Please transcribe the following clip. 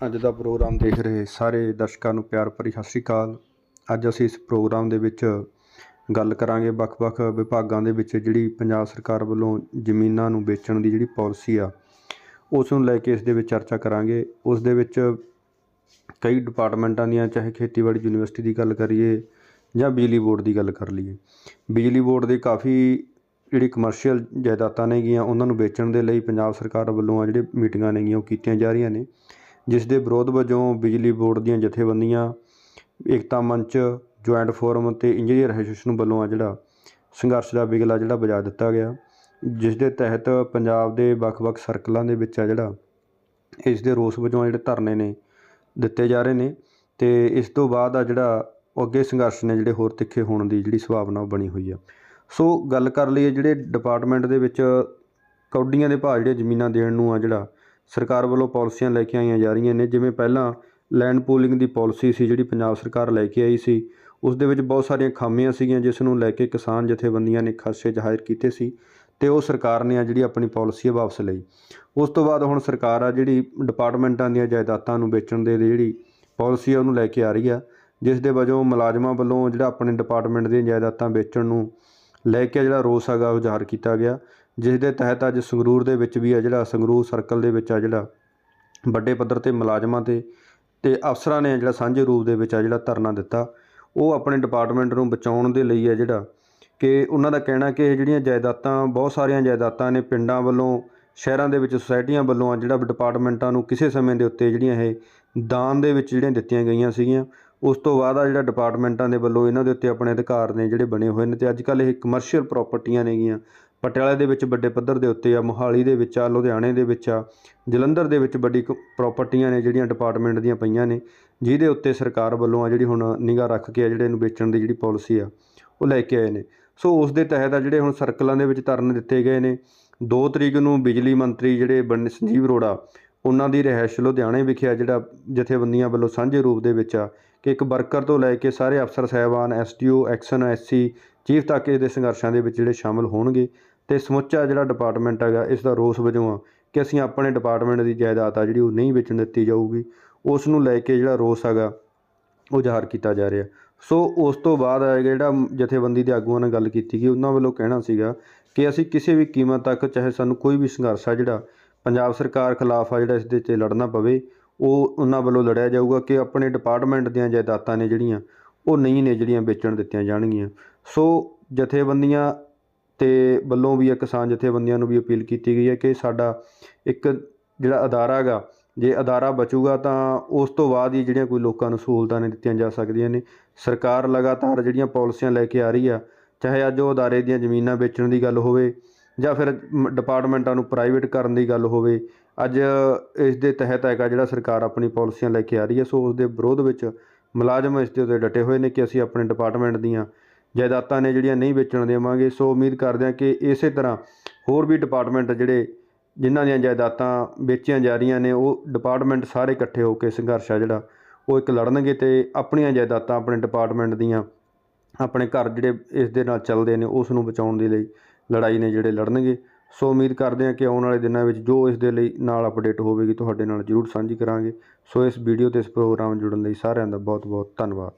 ਅੱਜ ਦਾ ਪ੍ਰੋਗਰਾਮ ਦੇਖ ਰਹੇ ਸਾਰੇ ਦਰਸ਼ਕਾਂ ਨੂੰ ਪਿਆਰ ਭਰੀ ਸਤਿ ਸ਼੍ਰੀ ਅਕਾਲ। ਅੱਜ ਅਸੀਂ ਇਸ ਪ੍ਰੋਗਰਾਮ ਦੇ ਵਿੱਚ ਗੱਲ ਕਰਾਂਗੇ ਵੱਖ-ਵੱਖ ਵਿਭਾਗਾਂ ਦੇ ਵਿੱਚ ਜਿਹੜੀ ਪੰਜਾਬ ਸਰਕਾਰ ਵੱਲੋਂ ਜ਼ਮੀਨਾਂ ਨੂੰ ਵੇਚਣ ਦੀ ਜਿਹੜੀ ਪਾਲਿਸੀ ਆ, ਉਸ ਨੂੰ ਲੈ ਕੇ ਇਸ ਦੇ ਵਿੱਚ ਚਰਚਾ ਕਰਾਂਗੇ। ਉਸ ਦੇ ਵਿੱਚ ਕਈ ਡਿਪਾਰਟਮੈਂਟਾਂ ਦੀਆਂ, ਚਾਹੇ ਖੇਤੀਬਾੜੀ ਯੂਨੀਵਰਸਿਟੀ ਦੀ ਗੱਲ ਕਰੀਏ ਜਾਂ ਬਿਜਲੀ ਬੋਰਡ ਦੀ ਗੱਲ ਕਰ ਲਈਏ, ਬਿਜਲੀ ਬੋਰਡ ਦੇ ਕਾਫੀ ਜਿਹੜੀ ਕਮਰਸ਼ੀਅਲ ਜਾਇਦਾਦਾਂ ਨੇਗੀਆਂ, ਉਹਨਾਂ ਨੂੰ ਵੇਚਣ ਦੇ ਲਈ ਪੰਜਾਬ ਸਰਕਾਰ ਵੱਲੋਂ ਆ ਜਿਹੜੇ ਮੀਟਿੰਗਾਂ ਨੇਗੀਆਂ ਉਹ ਕੀਤੀਆਂ ਜਾ ਰਹੀਆਂ ਨੇ। ਜਿਸ ਦੇ ਵਿਰੋਧ ਵਜੋਂ ਬਿਜਲੀ ਬੋਰਡ ਦੀਆਂ ਜਥੇਬੰਦੀਆਂ, ਏਕਤਾ ਮੰਚ, ਜੁਆਇੰਟ ਫੋਰਮ ਅਤੇ ਇੰਜੀਨੀਅਰ ਐਸੋਸੀਏਸ਼ਨ ਵੱਲੋਂ ਆ ਜਿਹੜਾ ਸੰਘਰਸ਼ ਦਾ ਬਿਗਲਾ ਜਿਹੜਾ ਵਜਾ ਦਿੱਤਾ ਗਿਆ, ਜਿਸ ਦੇ ਤਹਿਤ ਪੰਜਾਬ ਦੇ ਵੱਖ-ਵੱਖ ਸਰਕਲਾਂ ਦੇ ਵਿੱਚ ਆ ਜਿਹੜਾ ਇਸ ਦੇ ਰੋਸ ਵਜੋਂ ਜਿਹੜੇ ਧਰਨੇ ਨੇ ਦਿੱਤੇ ਜਾ ਰਹੇ ਨੇ ਤੇ ਇਸ ਤੋਂ ਬਾਅਦ ਆ ਜਿਹੜਾ ਉਹ ਅੱਗੇ ਸੰਘਰਸ਼ ਨੇ ਜਿਹੜੇ ਹੋਰ ਤਿੱਖੇ ਹੋਣ ਦੀ ਜਿਹੜੀ ਸੰਭਾਵਨਾ ਉਹ ਬਣੀ ਹੋਈ ਆ। ਸੋ ਗੱਲ ਕਰ ਲਈਏ ਜਿਹੜੇ ਡਿਪਾਰਟਮੈਂਟ ਦੇ ਵਿੱਚ ਕੌਡੀਆਂ ਦੇ ਭਾਅ ਜਿਹੜੇ ਜ਼ਮੀਨਾਂ ਦੇਣ ਨੂੰ ਆ ਜਿਹੜਾ ਸਰਕਾਰ ਵੱਲੋਂ ਪਾਲਿਸੀਆਂ ਲੈ ਕੇ ਆਈਆਂ ਜਾ ਰਹੀਆਂ ਨੇ, ਜਿਵੇਂ ਪਹਿਲਾਂ ਲੈਂਡ ਪੂਲਿੰਗ ਦੀ ਪਾਲਿਸੀ ਸੀ ਜਿਹੜੀ ਪੰਜਾਬ ਸਰਕਾਰ ਲੈ ਕੇ ਆਈ ਸੀ। ਉਸ ਦੇ ਵਿੱਚ ਬਹੁਤ ਸਾਰੀਆਂ ਖਾਮੀਆਂ ਸੀਗੀਆਂ, ਜਿਸ ਨੂੰ ਲੈ ਕੇ ਕਿਸਾਨ ਜਥੇਬੰਦੀਆਂ ਨੇ ਖਾਸੇ ਜ਼ਾਹਿਰ ਕੀਤੇ ਸੀ ਤੇ ਉਹ ਸਰਕਾਰ ਨੇ ਆ ਜਿਹੜੀ ਆਪਣੀ ਪਾਲਿਸੀ ਵਾਪਸ ਲਈ। ਉਸ ਤੋਂ ਬਾਅਦ ਹੁਣ ਸਰਕਾਰ ਆ ਜਿਹੜੀ ਡਿਪਾਰਟਮੈਂਟਾਂ ਦੀਆਂ ਜਾਇਦਾਦਾਂ ਨੂੰ ਵੇਚਣ ਦੇ ਜਿਹੜੀ ਪਾਲਿਸੀ ਆ ਉਹਨੂੰ ਲੈ ਕੇ ਆ ਰਹੀ ਆ, ਜਿਸ ਦੇ ਵਜੋਂ ਮੁਲਾਜ਼ਮਾਂ ਵੱਲੋਂ ਜਿਹੜਾ ਆਪਣੇ ਡਿਪਾਰਟਮੈਂਟ ਦੀਆਂ ਜਾਇਦਾਦਾਂ ਵੇਚਣ ਨੂੰ ਲੈ ਕੇ ਜਿਹੜਾ ਰੋਸ ਹੈਗਾ ਉਹ ਜ਼ਾਹਰ ਕੀਤਾ ਗਿਆ, ਜਿਸ ਦੇ ਤਹਿਤ ਅੱਜ ਸੰਗਰੂਰ ਦੇ ਵਿੱਚ ਵੀ ਆ ਜਿਹੜਾ ਸੰਗਰੂਰ ਸਰਕਲ ਦੇ ਵਿੱਚ ਆ ਜਿਹੜਾ ਵੱਡੇ ਪੱਧਰ ਤੇ ਮੁਲਾਜ਼ਮਾਂ ਤੇ ਤੇ ਅਫਸਰਾਂ ਨੇ ਜਿਹੜਾ ਸਾਂਝੇ ਰੂਪ ਦੇ ਵਿੱਚ ਆ ਜਿਹੜਾ ਧਰਨਾ ਦਿੱਤਾ, ਉਹ ਆਪਣੇ ਡਿਪਾਰਟਮੈਂਟ ਨੂੰ ਬਚਾਉਣ ਦੇ ਲਈ ਆ ਜਿਹੜਾ ਕਿ ਉਹਨਾਂ ਦਾ ਕਹਿਣਾ ਕਿ ਇਹ ਜਿਹੜੀਆਂ ਜਾਇਦਾਦਾਂ, ਬਹੁਤ ਸਾਰੀਆਂ ਜਾਇਦਾਦਾਂ ਨੇ ਪਿੰਡਾਂ ਵੱਲੋਂ, ਸ਼ਹਿਰਾਂ ਦੇ ਵਿੱਚ ਸੁਸਾਇਟੀਆਂ ਵੱਲੋਂ ਆ ਜਿਹੜਾ ਡਿਪਾਰਟਮੈਂਟਾਂ ਨੂੰ ਕਿਸੇ ਸਮੇਂ ਦੇ ਉੱਤੇ ਜਿਹੜੀਆਂ ਇਹ ਦਾਨ ਦੇ ਵਿੱਚ ਜਿਹੜੀਆਂ ਦਿੱਤੀਆਂ ਗਈਆਂ ਸੀਗੀਆਂ ਉਸ ਤੋਂ ਬਾਅਦ ਆ ਜਿਹੜਾ ਡਿਪਾਰਟਮੈਂਟਾਂ ਦੇ ਵੱਲੋਂ ਇਹਨਾਂ ਦੇ ਉੱਤੇ ਆਪਣੇ ਅਧਿਕਾਰ ਨੇ ਜਿਹੜੇ ਬਣੇ ਹੋਏ ਨੇ ਤੇ ਅੱਜ ਕੱਲ੍ਹ ਇਹ ਕਮਰਸ਼ੀਅਲ ਪ੍ਰਾਪਰਟੀਆਂ ਨੇਗੀਆਂ। ਪਟਿਆਲੇ ਦੇ ਵਿੱਚ ਵੱਡੇ ਪੱਧਰ ਦੇ ਉੱਤੇ ਆ, ਮੋਹਾਲੀ ਦੇ ਵਿੱਚ ਆ, ਲੁਧਿਆਣੇ ਦੇ ਵਿੱਚ ਆ, ਜਲੰਧਰ ਦੇ ਵਿੱਚ ਵੱਡੀ ਪ੍ਰਾਪਰਟੀਆਂ ਨੇ ਜਿਹੜੀਆਂ ਡਿਪਾਰਟਮੈਂਟ ਦੀਆਂ ਪਈਆਂ ਨੇ, ਜਿਹਦੇ ਉੱਤੇ ਸਰਕਾਰ ਵੱਲੋਂ ਆ ਜਿਹੜੀ ਹੁਣ ਨਿਗਾਹ ਰੱਖ ਕੇ ਆ ਜਿਹੜੇ ਇਹਨੂੰ ਵੇਚਣ ਦੀ ਜਿਹੜੀ ਪਾਲਿਸੀ ਆ, ਉਹ ਲੈ ਕੇ ਆਏ ਨੇ। ਸੋ ਉਸ ਦੇ ਤਹਿਤ ਆ ਜਿਹੜੇ ਹੁਣ ਸਰਕਲਾਂ ਦੇ ਵਿੱਚ ਧਰਨ ਦਿੱਤੇ ਗਏ ਨੇ 2 ਤਰੀਕ ਨੂੰ ਬਿਜਲੀ ਮੰਤਰੀ ਜਿਹੜੇ ਬਣ, ਸੰਜੀਵ ਅਰੋੜਾ ਉਹਨਾਂ ਦੀ ਰਿਹਾਇਸ਼ ਲੁਧਿਆਣੇ ਵਿਖੇ ਆ, ਜਿਹੜਾ ਜਥੇਬੰਦੀਆਂ ਵੱਲੋਂ ਸਾਂਝੇ ਰੂਪ ਦੇ ਵਿੱਚ ਆ ਕਿ ਇੱਕ ਵਰਕਰ ਤੋਂ ਲੈ ਕੇ ਸਾਰੇ ਅਫਸਰ, ਸਾਹਿਬਾਨ ਐਸਡੀਓ ਐਕਸ਼ਨ ਐਸਸੀ ਚੀਫ ਤੱਕ ਇਸ ਦੇ ਸੰਘਰਸ਼ਾਂ ਦੇ ਵਿੱਚ ਜਿਹੜੇ ਸ਼ਾਮਲ ਹੋਣਗੇ ਤੇ ਸਮੁੱਚਾ ਜਿਹੜਾ ਡਿਪਾਰਟਮੈਂਟ ਹੈਗਾ, ਇਸ ਦਾ ਰੋਸ ਵਜੋਂ ਆ ਕਿ ਅਸੀਂ ਆਪਣੇ ਡਿਪਾਰਟਮੈਂਟ ਦੀ ਜਾਇਦਾਦ ਆ ਜਿਹੜੀ ਉਹ ਨਹੀਂ ਵੇਚਣ ਦਿੱਤੀ ਜਾਊਗੀ। ਉਸ ਨੂੰ ਲੈ ਕੇ ਜਿਹੜਾ ਰੋਸ ਹੈਗਾ, ਉਹ ਜ਼ਾਹਰ ਕੀਤਾ ਜਾ ਰਿਹਾ। ਸੋ ਉਸ ਤੋਂ ਬਾਅਦ ਆਏਗਾ ਜਿਹੜਾ ਜਥੇਬੰਦੀ ਦੇ ਆਗੂਆਂ ਨਾਲ ਗੱਲ ਕੀਤੀ ਗਈ, ਉਹਨਾਂ ਵੱਲੋਂ ਕਹਿਣਾ ਸੀਗਾ ਕਿ ਅਸੀਂ ਕਿਸੇ ਵੀ ਕੀਮਤ ਤੱਕ, ਚਾਹੇ ਸਾਨੂੰ ਕੋਈ ਵੀ ਸੰਘਰਸ਼ ਆ ਜਿਹੜਾ ਪੰਜਾਬ ਸਰਕਾਰ ਖਿਲਾਫ ਆ ਜਿਹੜਾ ਇਸ ਦੇ ਤੇ ਲੜਨਾ ਪਵੇ, ਉਹ ਉਹਨਾਂ ਵੱਲੋਂ ਲੜਿਆ ਜਾਊਗਾ ਕਿ ਆਪਣੇ ਡਿਪਾਰਟਮੈਂਟ ਦੀਆਂ ਜਾਇਦਾਦਾਂ ਨੇ ਜਿਹੜੀਆਂ, ਉਹ ਨਹੀਂ ਨੇ ਜਿਹੜੀਆਂ ਵੇਚਣ ਦਿੱਤੀਆਂ ਜਾਣਗੀਆਂ। ਸੋ ਜਥੇਬੰਦੀਆਂ ਤੇ ਵੱਲੋਂ ਵੀ ਕਿਸਾਨ ਜਥੇਬੰਦੀਆਂ ਨੂੰ ਵੀ ਅਪੀਲ ਕੀਤੀ ਗਈ ਹੈ ਕਿ ਸਾਡਾ ਇੱਕ ਜਿਹੜਾ ਅਦਾਰਾ ਹੈਗਾ, ਜੇ ਅਦਾਰਾ ਬਚੂਗਾ ਤਾਂ ਉਸ ਤੋਂ ਬਾਅਦ ਹੀ ਜਿਹੜੀਆਂ ਕੋਈ ਲੋਕਾਂ ਨੂੰ ਸਹੂਲਤਾਂ ਨੇ ਦਿੱਤੀਆਂ ਜਾ ਸਕਦੀਆਂ ਨੇ। ਸਰਕਾਰ ਲਗਾਤਾਰ ਜਿਹੜੀਆਂ ਪਾਲਿਸੀਆਂ ਲੈ ਕੇ ਆ ਰਹੀ ਆ, ਚਾਹੇ ਅੱਜ ਉਹ ਅਦਾਰੇ ਦੀਆਂ ਜ਼ਮੀਨਾਂ ਵੇਚਣ ਦੀ ਗੱਲ ਹੋਵੇ ਜਾਂ ਫਿਰ ਡਿਪਾਰਟਮੈਂਟਾਂ ਨੂੰ ਪ੍ਰਾਈਵੇਟ ਕਰਨ ਦੀ ਗੱਲ ਹੋਵੇ, ਅੱਜ ਇਸ ਦੇ ਤਹਿਤ ਹੈਗਾ ਜਿਹੜਾ ਸਰਕਾਰ ਆਪਣੀ ਪਾਲਿਸੀਆਂ ਲੈ ਕੇ ਆ ਰਹੀ ਹੈ, ਸੋ ਉਸ ਦੇ ਵਿਰੋਧ ਵਿੱਚ ਮੁਲਾਜ਼ਮ ਇਸ ਦੇ ਉੱਤੇ ਡਟੇ ਹੋਏ ਨੇ ਕਿ ਅਸੀਂ ਆਪਣੇ ਡਿਪਾਰਟਮੈਂਟ ਦੀਆਂ ਜਾਇਦਾਦਾਂ ਨੇ ਜਿਹੜੀਆਂ ਨਹੀਂ ਵੇਚਣ ਦੇਵਾਂਗੇ। ਸੋ ਉਮੀਦ ਕਰਦੇ ਹਾਂ ਕਿ ਇਸੇ ਤਰ੍ਹਾਂ ਹੋਰ ਵੀ ਡਿਪਾਰਟਮੈਂਟ ਜਿਹੜੇ ਜਿਨ੍ਹਾਂ ਦੀਆਂ ਜਾਇਦਾਦਾਂ ਵੇਚੀਆਂ ਜਾ ਰਹੀਆਂ ਨੇ, ਉਹ ਡਿਪਾਰਟਮੈਂਟ ਸਾਰੇ ਇਕੱਠੇ ਹੋ ਕੇ ਸੰਘਰਸ਼ ਆ ਜਿਹੜਾ, ਉਹ ਇੱਕ ਲੜਨਗੇ ਤੇ ਆਪਣੀਆਂ ਜਾਇਦਾਦਾਂ ਆਪਣੇ ਡਿਪਾਰਟਮੈਂਟ ਦੀਆਂ ਆਪਣੇ ਘਰ ਜਿਹੜੇ ਇਸ ਦੇ ਨਾਲ ਚੱਲਦੇ ਨੇ, ਉਸ ਨੂੰ ਬਚਾਉਣ ਦੇ ਲਈ ਲੜਾਈ ਨੇ ਜਿਹੜੇ ਲੜਨਗੇ। ਸੋ ਉਮੀਦ ਕਰਦੇ ਹਾਂ ਕਿ ਆਉਣ ਵਾਲੇ ਦਿਨਾਂ ਵਿੱਚ ਜੋ ਇਸ ਦੇ ਲਈ ਨਾਲ ਅਪਡੇਟ ਹੋਵੇਗੀ, ਤੁਹਾਡੇ ਨਾਲ ਜ਼ਰੂਰ ਸਾਂਝੀ ਕਰਾਂਗੇ। ਸੋ ਇਸ ਵੀਡੀਓ ਤੇ ਇਸ ਪ੍ਰੋਗਰਾਮ ਜੁੜਨ ਲਈ ਸਾਰਿਆਂ ਦਾ ਬਹੁਤ ਬਹੁਤ ਧੰਨਵਾਦ।